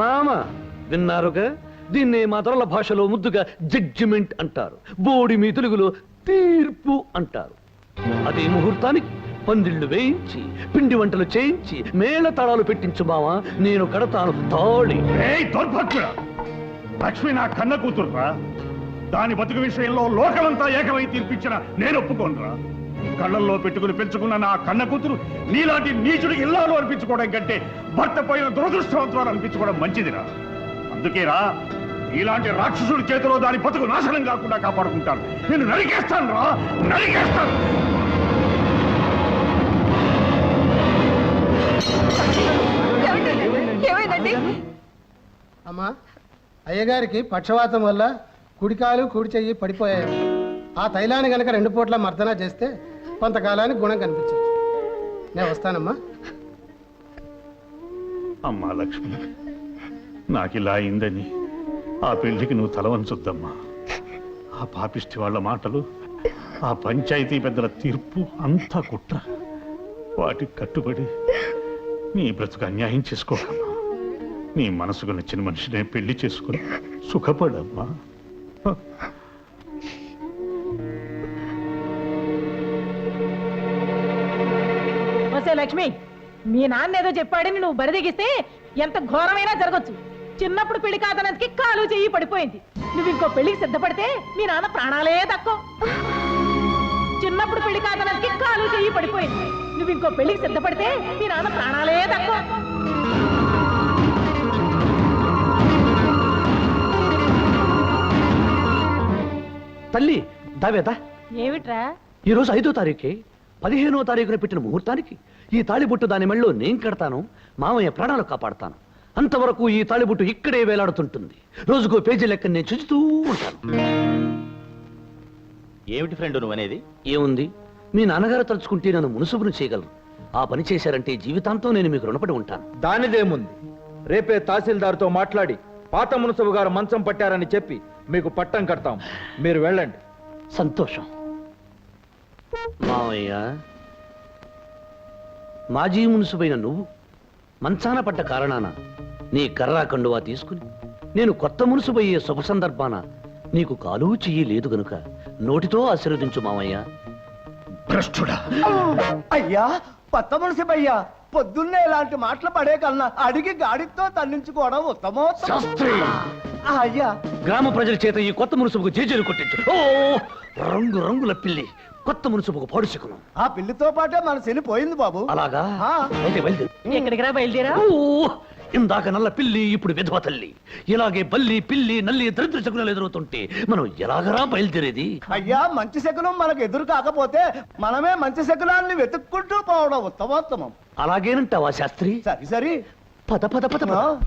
మామ విన్నారుగా దీన్నే మా తరల భాషలో ముద్దుగా జడ్జిమెంట్ అంటారు. బోడి మీ తెలుగులో తీర్పు అంటారు. అదే ముహూర్తానికి పందిళ్ళు వేయించి పిండి వంటలు చేయించి మేళ తడాలు పెట్టించు మావా నేను కడతాను తాళి. ఏయ్ లక్ష్మి నా కన్న కూతురురా. దాని బతుకు విషయంలో లోకమంతా ఏకమై తీర్పిచ్చిన నేను ఒప్పుకోనురా. కళ్ళల్లో పెట్టుకుని పెంచుకున్న నా కన్న కూతురు నీలాంటి నీచుడు ఇల్లాలు అనిపించుకోవడం కంటే భర్త పోయిన దురదృష్టవంతులు అనిపించుకోవడం మంచిదిరా. అందుకేరా ఇలాంటి రాక్షసుడి చేతిలో దాని బతుకు నాశనం కాకుండా కాపాడుకుంటాను. నేను నరికేస్తాను రా నరికేస్తాను. అమ్మా అయ్యగారికి పక్షవాతం వల్ల కుడికాలు కుడి చెయ్యి పడిపోయాయి. ఆ తైలాన్ని గనక రెండు పూట్ల మర్దన చేస్తే కొంతకాలానికి గుణం కనిపించదు. నేను వస్తానమ్మా. అమ్మా లక్ష్మి ఇలా అయిందని ఆ పెళ్ళికి నువ్వు తలవంచుద్దమ్మా. ఆ పాపిష్టి వాళ్ళ మాటలు ఆ పంచాయతీ పెద్దల తీర్పు అంతా కుట్ర. వాటికి కట్టుబడి నీ బ్రతుకు అన్యాయం చేసుకోకమ్మా. నీ మనసుకు నచ్చిన మనిషినే పెళ్ళి చేసుకుని సుఖపడమ్మా. లక్ష్మి మీ నాన్న ఏదో చెప్పాడని నువ్వు బరిదిగిస్తే ఎంత ఘోరమైనా జరగచ్చు. చిన్నప్పుడు పెళ్ళి కాదనందుకి కాలు చెయ్యి పడిపోయింది. నువ్వు ఇంకో పెళ్ళికి సిద్ధపడితే మీ నాన్న ప్రాణాలే తక్కువ. చిన్నప్పుడు పెళ్ళి కాదనందుకి కాలు చెయ్యి పడిపోయింది. నువ్వు ఇంకో పెళ్ళికి సిద్ధపడితే మీ నాన్న ప్రాణాలే తక్కువ. తల్లి దావేదా? ఏమిట్రా? ఈ రోజు ఐదో తారీఖే పదిహేనో తారీఖున పెట్టిన ముహూర్తానికి ఈ తాళిబొట్టు దాని మెళ్ళో నేను కడతాను మామయ్య ప్రాణాలు కాపాడతాను. అంతవరకు ఈ తాళిబొట్టు ఇక్కడే వేలాడుతుంటుంది. రోజుకో పేజీ లెక్క నేను చూస్తూ ఉంటాను. ఏమిటి ఫ్రెండ్ నువ్వు అనేది ఏముంది? మీ నాన్నగారు తలుచుకుంటే నన్ను మునుసుబును చేయగలరు. ఆ పని చేశారంటే జీవితాంతం నేను మీకు రుణపడి ఉంటాను. దానిదేముంది? రేపే తహసీల్దార్తో మాట్లాడి పాత మునసబు గారు మంచం పట్టారని చెప్పి మీకు పట్టం కడతాం. మీరు వెళ్ళండి. సంతోషం. మావయ్య మాజీ మునుసుపైన నువ్వు మంచాన పడ్డ కారణాన నీ కర్రా కండువా తీసుకుని నేను కొత్త మునుసుపోయే శుభ సందర్భాన నీకు కాలు చెయ్యి లేదు గనుక నోటితో ఆశీర్వదించు మావయ్య భ్రష్టుడా! అయ్యా కొత్త మున్సిపయ్యా పొద్దున్నే ఇలాంటి మాటలు పడే కన్నా అడిగి గాడితో తన్నించుకోవడం శాస్త్రి! ఆ, అయ్యా. గ్రామ ప్రజల చేత ఈ కొత్త మునుసుకు జేజేలు కొట్టించు. ఓ రంగు రంగుల పిల్లి కొత్త మునుసుకు పాడుచుకున్నాం ఆ పిల్లితో పాటే మన శని పోయింది బాబు. అలాగా? ఆ. అయితే బయలుదేరు. ఎక్కడికి రా బయలుదేరా? ఇందాక నల్ల పిల్లి ఇప్పుడు విధవ తల్లి. ఇలాగే బల్లి పిల్లి నల్లి దరిద్ర శకునాలు ఎదురవుతుంటే మనం ఎలాగరా బయలుదేరేది? అయ్యా మంచి శకునం మనకు ఎదురు కాకపోతే మనమే మంచి శకునాన్ని వెతుక్కుంటూ పోవడం ఉత్తమోత్తమం. అలాగేనంటావా శాస్త్రి? సరి సరి. పద పద పద పద. ఆ,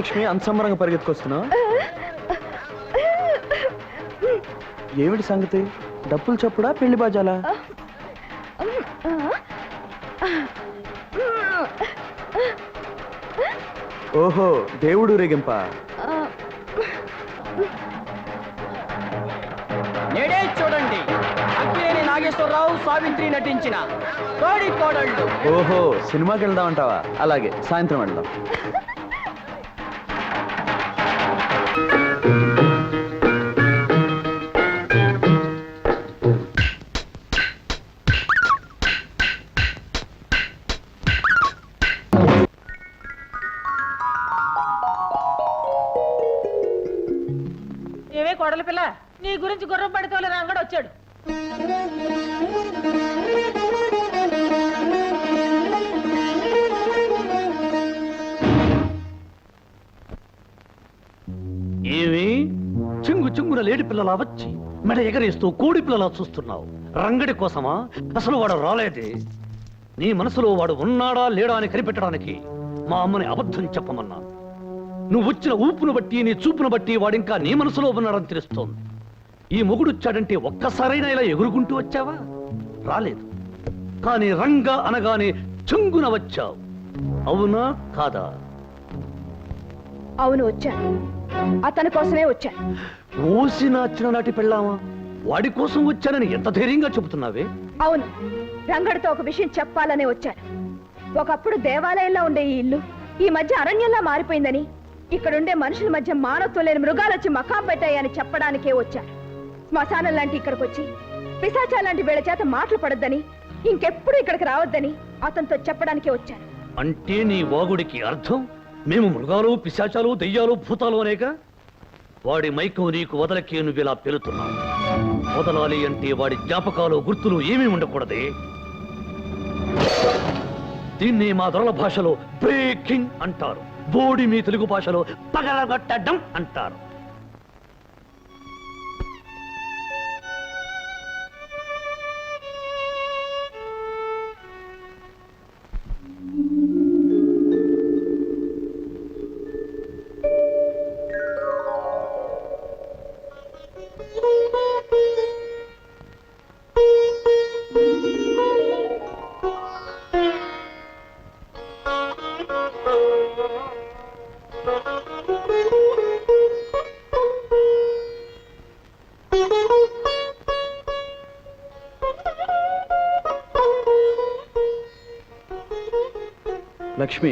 లక్ష్మి అంత సంబరంగా పరిగెత్తుకొస్తున్నావు? ఏమిటి సంగతి? డప్పులు చప్పుడా పెళ్ళి బాజాలా? ఓహో దేవుడు రేగింప. నేడే చూడండి. అక్కినేని నాగేశ్వరరావు సావిత్రి నటించిన కోడి కోడళ్ళు. ఓహో సినిమాకి వెళ్దాం అంటావా అలాగే సాయంత్రం వెళ్దాం. చింగు చింగున లేడి పిల్లలా వచ్చి మెడ ఎగరేస్తూ కోడి పిల్లలా చూస్తున్నావు. రంగడి కోసమా? అసలు వాడు రాలేదే. నీ మనసులో వాడు ఉన్నాడా లేడా అని కనిపెట్టడానికి మా అమ్మని అబద్ధం చెప్పమన్నాను నువ్వు వచ్చిన ఊపును బట్టి నీ చూపును బట్టి వాడింకా నీ మనసులో ఉన్నాడని తెలుస్తోంది. ఈ మొగుడు వచ్చాడంటే ఒక్కసారైనా ఇలా ఎగురుకుంటూ వచ్చావా? రాలేదు. కానీ రంగా అనగానే చెంగున వచ్చావు. అవునా కాదా? అవును వచ్చాను. అతని కోసమే వచ్చాను ఓసిన చిన్ననాటి పెళ్ళామా? వాడి కోసం వచ్చానని ఎంత ధైర్యంగా చెబుతున్నావే? అవును రంగడితో ఒక విషయం చెప్పాలనే వచ్చాను ఒకప్పుడు దేవాలయంలో ఉండే ఈ ఇల్లు ఈ మధ్య అరణ్యంలా మారిపోయిందని ఇక్కడుండే మనుషుల మధ్య మానవత్వం లేని మృగాలు వచ్చి మకాం పెట్టాయని చెప్పడానికే వచ్చాను శ్మశానం లాంటి ఇక్కడికి వచ్చి పిశాచా లాంటి వీళ్ళ చేత మాటలు పడొద్దని ఇంకెప్పుడు ఇక్కడికి రావద్దని అతనితో చెప్పడానికే వచ్చాను అంటే నీ వాగుడికి అర్థం? మేము మృగాలు పిశాచాలు దెయ్యాలు భూతాలు అనేక. వాడి మైకం నీకు వదలకే నువ్వు ఇలా పెరుతున్నావు వదలాలి అంటే వాడి జ్ఞాపకాలు గుర్తులు ఏమీ ఉండకూడదే. దీన్ని మా దొరల భాషలో బ్రేకింగ్ అంటారు. బోడి మీ తెలుగు భాషలో పగలగొట్టడం అంటారు. లక్ష్మి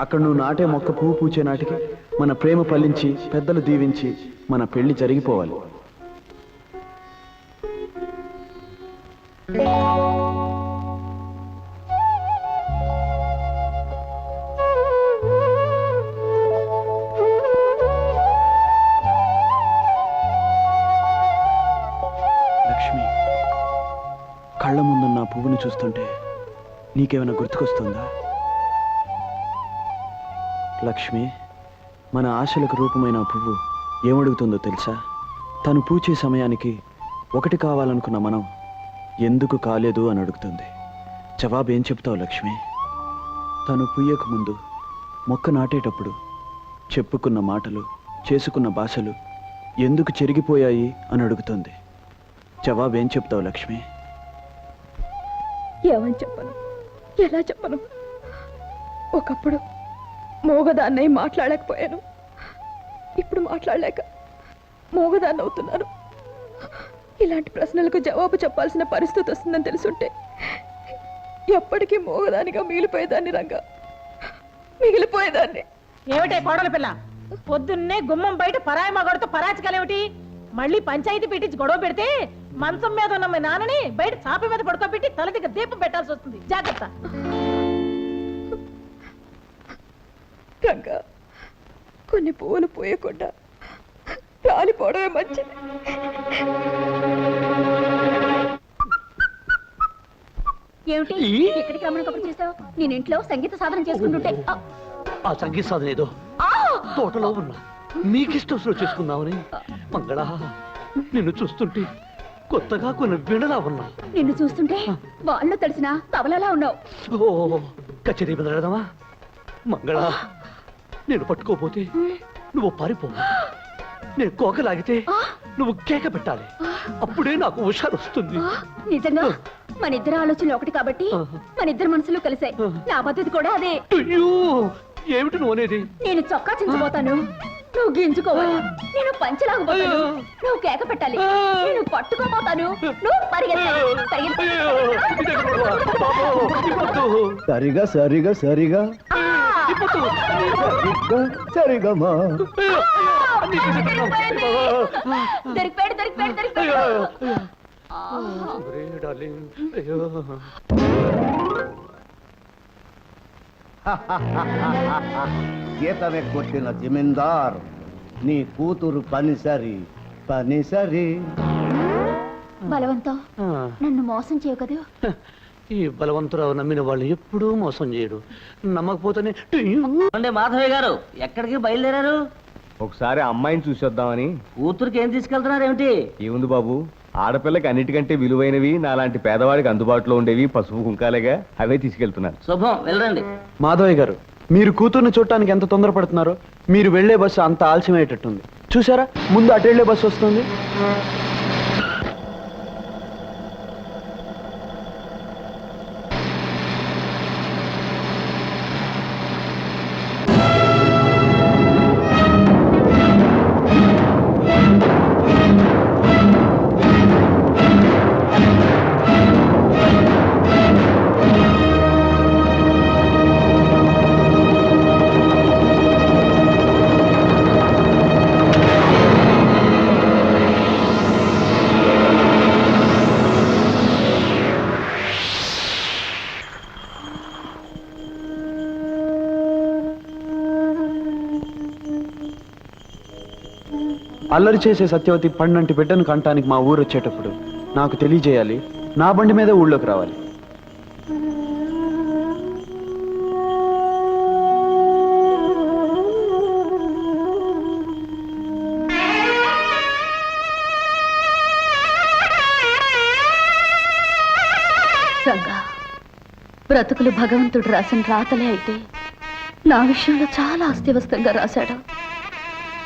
అక్కడ నువ్వు నాటే మొక్క పువ్వు పూచే నాటికి మన ప్రేమ ఫలించి పెద్దలు దీవించి మన పెళ్ళి జరిగిపోవాలి. లక్ష్మి కళ్ళ ముందున్న పువ్వును చూస్తుంటే నీకేమైనా గుర్తుకొస్తుందా? లక్ష్మి మన ఆశలకు రూపమైన పువ్వు ఏమడుగుతుందో తెలుసా? తను పూచే సమయానికి ఒకటి కావాలనుకున్న మనం ఎందుకు కాలేదు అని అడుగుతుంది. జవాబు ఏం చెప్తావు లక్ష్మి? తను పుయ్యక ముందు మొక్క నాటేటప్పుడు చెప్పుకున్న మాటలు చేసుకున్న భాషలు ఎందుకు చెరిగిపోయాయి అని అడుగుతుంది. జవాబు ఏం చెప్తావు లక్ష్మి? ఏమని చెప్పను? ఎలా చెప్పను? ఒకప్పుడు మోగదాన్నై మాట్లాడలేకపోయాను. ఇప్పుడు మాట్లాడలేక మోగదాన్ని అవుతున్నాను. ఇలాంటి ప్రశ్నలకు జవాబు చెప్పాల్సిన పరిస్థితి వస్తుందని తెలుసుంటే ఎప్పటికీ మోగదానిగా మిగిలిపోయేదాన్ని రంగా. మిగిలిపోయేదాన్ని. ఏమిటే కోడల పిల్ల? పొద్దున్నే గుమ్మం బయట పరాయి మగడితో పరాచికలేమిటి? మళ్ళీ పంచాయతీ పెట్టించి గొడవ పెడితే మంచం మీద ఉన్న మీ నాన్నని బయట చాప మీద పడుకోబెట్టి తల దగ్గర దీపం పెట్టాల్సి వస్తుంది. జాగ్రత్త. రంగా కొన్ని పువ్వులు పోయకుండా రాలిపోవడమే మంచిది. ఏమిటి? ఎక్కడికి రమ్మని కబురు చేసావు నేను ఇంట్లో సంగీత సాధన చేసుకుంటుంటే. ఆ, ఆ సంగీత సాధన ఏదో. తోటలో ఉన్నా నీకిష్టం వచ్చిన చేసుకుందామని. మంగళ నిన్ను చూస్తుంటే కొత్తగా కొన్ని వినలా ఉన్నా. నిన్ను చూస్తుంటే వాళ్ళు తెలిసిన తవలలా ఉన్నావు. ఓ కచేరీ బదలడదామా మంగళ నేను పట్టుకోపోతే నువ్వు పారిపో నేను కోకలాగితే నువ్వు కేక పెట్టాలి. అప్పుడే నాకు హుషారు వస్తుంది నిజంగా? మన ఇద్దరు ఆలోచనలు ఒకటి కాబట్టి మన ఇద్దరు మనసులు కలిసాయి. నా పద్ధతి కూడా అదే. అయ్యో! ఏమిటి నువ్వు అనేది? నేను చొక్కా చించిపోతాను నువ్వు గింజుకోవాలి. నేను పంచలాగబోతాను. నువ్వు కేక పెట్టాలి. నేను పట్టుకోపోతాను నువ్వు పరిగెత్తాలి. సరిగా సరిగా సరిగా. సరిగమా. దొరికిపోయాడు. గీతమే కొట్టిన జమీందార్ నీ కూతురు పనిసరి పనిసరి. బలవంతం నన్ను మోసం చేయవు కదా ఈ బలవంతురావు నమ్మిన వాళ్ళు ఎప్పుడూ మోసం చేయడు నమ్మకపోతేనే అంటే మాధవయ్య గారు ఎక్కడికి బయలుదేరారు? ఒకసారి అమ్మాయిని చూసొద్దామని. కూతురికి ఏం తీసుకెళ్తున్నారు ఏమిటి? ఏముంది బాబు? ఆడపిల్లకి అన్నిటికంటే విలువైనవి నాలాంటి పేదవాడికి అందుబాటులో ఉండేవి పసుపు కుంకాలేగా అవే తీసుకెళ్తున్నాను శుభం వెళ్ళండి. మాధవయ్య గారు మీరు కూతుర్ని చూడటానికి ఎంత తొందరపడుతున్నారో మీరు వెళ్ళే బస్సు అంత ఆలస్యమయ్యేటట్టుంది. చూసారా ముందు అటు వెళ్ళే బస్సు వస్తుంది. అల్లరి చేసే సత్యవతి పండంటి బిడ్డను కంటానికి మా ఊరు వచ్చేటప్పుడు నాకు తెలియజేయాలి. నా బండి మీద ఊళ్ళోకి రావాలి. రంగా బ్రతుకులు భగవంతుడు రాసిన రాతలే అయితే నా విషయంలో చాలా అస్తవ్యస్తంగా రాశాడు.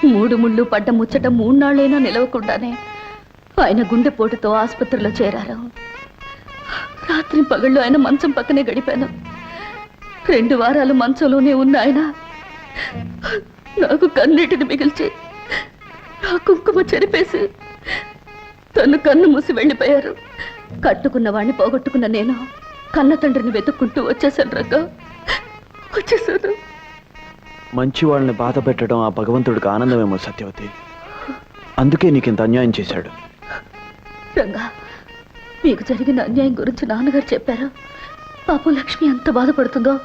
మూడు ముళ్ళు పడ్డ ముచ్చట మూడునాళ్ళైనా నిలవకుండానే ఆయన గుండెపోటుతో ఆసుపత్రిలో చేరారు. రాత్రి పగళ్ళు ఆయన మంచం పక్కనే గడిపాను. రెండు వారాలు మంచంలోనే ఉన్న ఆయన నాకు కన్నీటిని మిగిల్చి నా కుంకుమ చెరిపేసి తను కన్ను మూసి వెళ్ళిపోయారు. కట్టుకున్న వాణ్ణి పోగొట్టుకున్న నేను కన్న తండ్రిని వెతుక్కుంటూ వచ్చేసాను రంగా వచ్చేసాను మంచి వాళ్ళని బాధ పెట్టడం ఆ భగవంతుడికి ఆనందమేమో సత్యవతి. అందుకే నీకు ఇంత అన్యాయం చేశాడు. రంగా మీకు జరిగిన అన్యాయం గురించి నాన్నగారు చెప్పారు? పాపం లక్ష్మి ఎంత బాధపడుతుందో?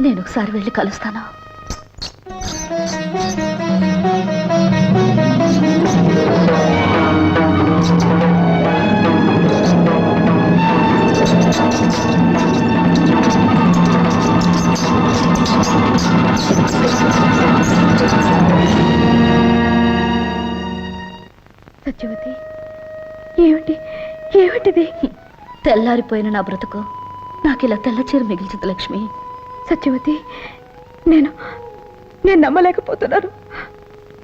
నేను ఒకసారి వెళ్ళి కలుస్తాను. ఏమిటిది? తెల్లారిపోయిన నా బ్రతుకు. నాకు ఇలా తెల్లచీర మిగిల్చింది లక్ష్మి. సత్యవతి నేను నేను నమ్మలేకపోతున్నాను.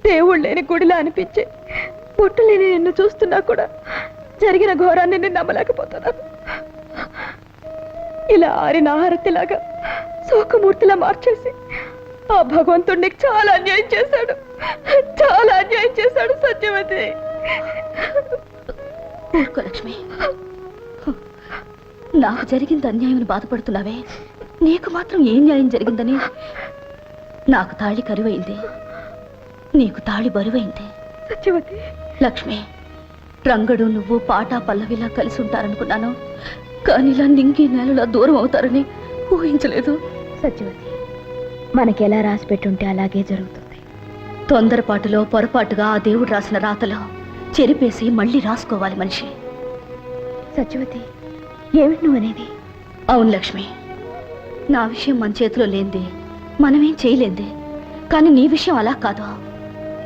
దేవుడు లేని గుడిలా అనిపించే పుట్టు లేని నిన్ను చూస్తున్నా కూడా జరిగిన ఘోరాన్ని నేను నమ్మలేకపోతున్నాను. ఇలా ఆరిన ఆహారతిలాగా శోకమూర్తిలా మార్చేసి ఆ భగవంతుడు నీకు చాలా అన్యాయం చేశాడు. చాలా అన్యాయం చేశాడు సత్యవతి. ఊరుకో లక్ష్మి. నాకు జరిగింది అన్యాయం బాధపడుతున్నావే. నీకు మాత్రం ఏం న్యాయం జరిగిందని నాకు తాళి కరువైంది. నీకు తాళి బరువైంది. సత్యవతి. లక్ష్మి రంగడు నువ్వు పాట పల్లవిలా కలిసి ఉంటారనుకున్నాను. కానీ ఇలా నింగి నేలలా దూరం అవుతారని ఊహించలేదు. సత్యవతి మనకెలా రాసి పెట్టుంటే అలాగే జరుగుతుంది. తొందరపాటులో పొరపాటుగా ఆ దేవుడు రాసిన రాతలో చెరిపేసి మళ్ళీ రాసుకోవాలి మనిషి. సత్యవతి ఏమిటి నువ్వు అనేది అవును లక్ష్మి. నా విషయం మన చేతిలో లేనిది మనమేం చేయలేంది. కానీ నీ విషయం అలా కాదు.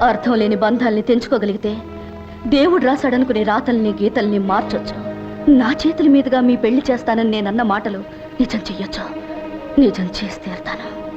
అర్థం లేని బంధాల్ని తెంచుకోగలిగితే దేవుడు రాశాడనుకునే రాతల్ని గీతల్ని మార్చొచ్చు. నా చేతుల మీదుగా మీ పెళ్ళి చేస్తానని నేనన్న మాటలు నిజం చెయ్యొచ్చు. నిజం చేసి తీరుతాను.